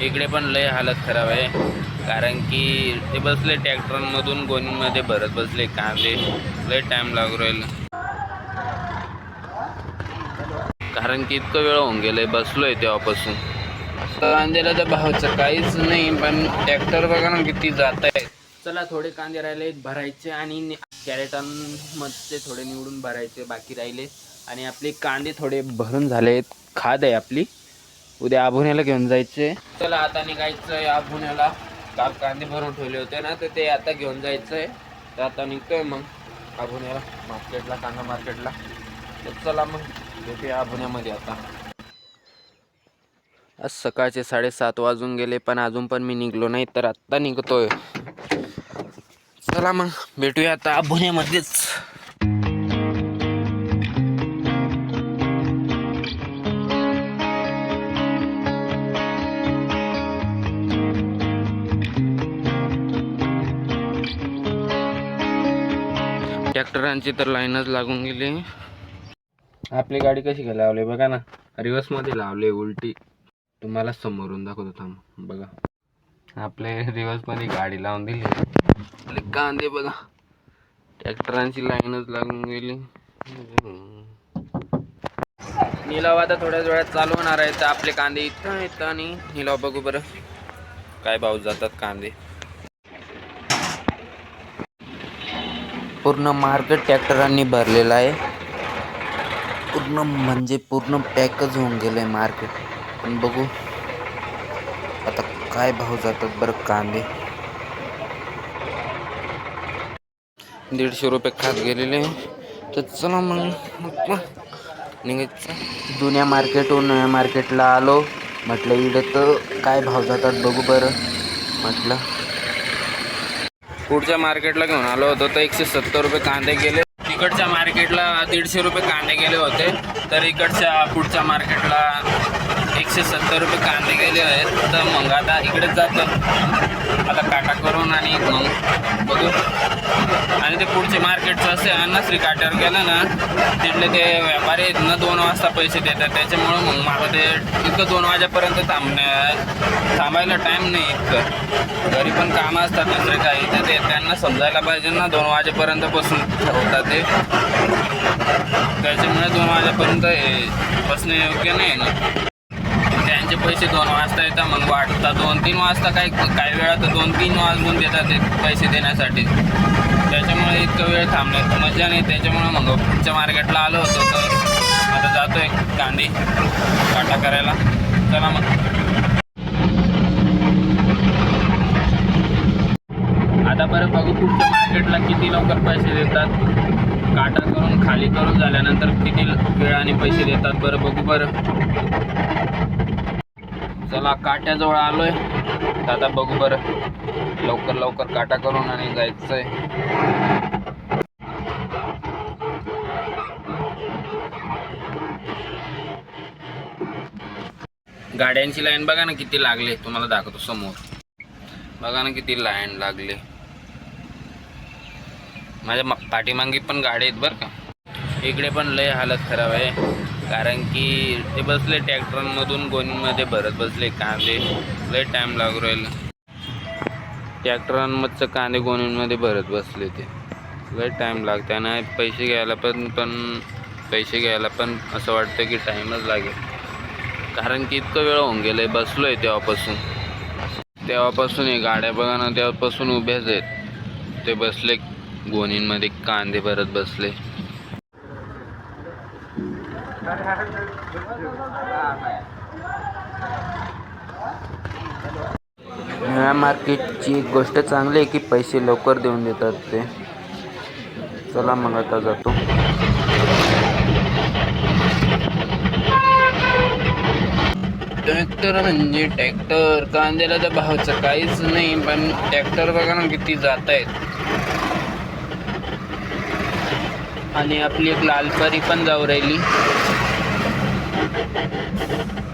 इकडे पण लय हालत खराब आहे. कारण की ते बसले ट्रॅक्टरमधून गोणीमध्ये भरत बसले कांदे. लय टाईम लागू राहील. कारण की इतकं वेळ होऊन गेलंय बसलोय तेव्हापासून कांद्याला तर भावचं काहीच नाही पण ट्रॅक्टर बघा ना किती जात आहे चला थोडे कांदे राहिले भरायचे आणि कॅरेटांमध्ये थोडे निवडून भरायचे बाकी राहिले. आणि आपले कांदे थोडे भरून झाले खाद आहे आपली. उद्या आभुण्याला घेऊन जायचे. चला आता निघायचं आहे आभुण्याला. का कांदे भरून ठेवले होते ना तर ते आता घेऊन जायचं आहे तर आता निघतोय मग आभुण्याला मार्केटला कांदा मार्केटला. तर चला मग भेटूया आभुण्यामध्ये आता. आज सकाळचे साडेसात वाजून गेले पण अजून पण मी निघलो नाही तर आत्ता निघतोय. चला मग भेटूया आता आभुण्यामध्येच. ट्रॅक्टरांची तर लाईनच लागून गेली. आपली गाडी कशी काय लावली बघा ना. रिवर्समध्ये लावले उलटी. तुम्हाला समोरून दाखवतो थांब. बघा. आपले रिवर्समध्ये गाडी लावून दिली आपले कांदे बघा. ट्रॅक्टरांची लाईनच लागून गेली. निलाव आता थोड्याच वेळात चालू होणार आहे. तर आपले कांदे इथं येतं आणि निलाव बघू बरं. काय भाव जातात कांदे? पूर्ण मार्केट ट्रॅक्टरांनी भरलेलं आहे. पूर्ण म्हणजे पूर्ण पॅकच होऊन गेलं आहे मार्केट पण बघू. आता काय भाव जातात बरं कांदे. दीडशे रुपये खात गेलेले. तर चला मग निघायचं. जुन्या मार्केटहून नव्या मार्केटला आलो. म्हटलं इकडं तर काय भाव जातात बघू बरं. म्हटलं पुढच्या मार्केटला घेऊन आलो होतो. तर एकशे सत्तर रुपये कांदे गेले. तिकडच्या मार्केटला दीडशे रुपये कांदे गेले होते. तर इकडच्या पुढच्या मार्केटला एकशे सत्तर रुपये कांदे गेले आहेत. तर मग आता इकडेच जातो. आता काटा करून आणि मग बघू. आणि ते पुढचे मार्केटचं असे अन्नश्री काट्यावर गेलं ना तिथले ते व्यापारी आहेत ना दोन वाजता पैसे देतात. त्याच्यामुळं मग मला ते इतकं दोन वाजेपर्यंत थांबण्या थांबायला टाईम नाही इतकं. घरी पण कामं असतात दुसरे काही तर ते त्यांना समजायला पाहिजे ना दोन वाजेपर्यंत बसून ठरवतात ते. त्याच्यामुळे दोन वाजेपर्यंत हे बसणे योग्य नाही ना. त्यांचे पैसे दोन वाजता येतात मग वाटतात दोन तीन वाजता काही काही वेळा तर दोन तीन वाजून देतात ते पैसे देण्यासाठी. त्याच्यामुळे इतकं वेळ थांबण्यात मजा नाही. त्याच्यामुळे मग पुढच्या मार्केटला आलो होतो. तर आता जातोय कांदी काटा करायला. चला मग. आता बरं बघू पुढच्या मार्केटला किती लवकर पैसे देतात. काटा करून खाली करून झाल्यानंतर किती वेळाने पैसे देतात. बरं बघू बरं. चला काट्याजवळ आलोय. दादा बघू बरं. लवकर लवकर काटा करून आणि जायचंय. गाड्यांची लाईन बघा ना किती लागले. तुम्हाला दाखवतो समोर. बघा ना किती लाईन लागले. माझ्या पाठीमागे पण गाडी आहेत बरं का. इकडे पण लय हालत खराब आहे. कारण की ते बसले ट्रॅक्टरमधून गोणीमध्ये भरत बसले कांदे लय टाईम लागू राहिला. ट्रॅक्टरांमधचं कांदे गोणीमध्ये भरत बसले ते. लय टाईम लागते आणि पैसे घ्यायला पण पण पैसे घ्यायला पण असं वाटतं की टाईमच लागेल. कारण की इतकं वेळ होऊन गेलं आहे बसलो आहे तेव्हापासून. तेव्हापासून हे गाड्या बघा ना तेव्हापासून उभ्याच आहेत. ते बसले गोणींमध्ये कांदे भरत बसले. ह्या मार्केटची एक गोष्ट चांगली आहे की पैसे लवकर देऊन देतात ते. चला मग आता जातो. ट्रॅक्टर म्हणजे ट्रॅक्टर. कांद्याला तर भावचं काहीच नाही पण ट्रॅक्टर बघा ना किती जात आहेत आणि आपली एक लालपरी पण जाऊ राहिली. Thank you.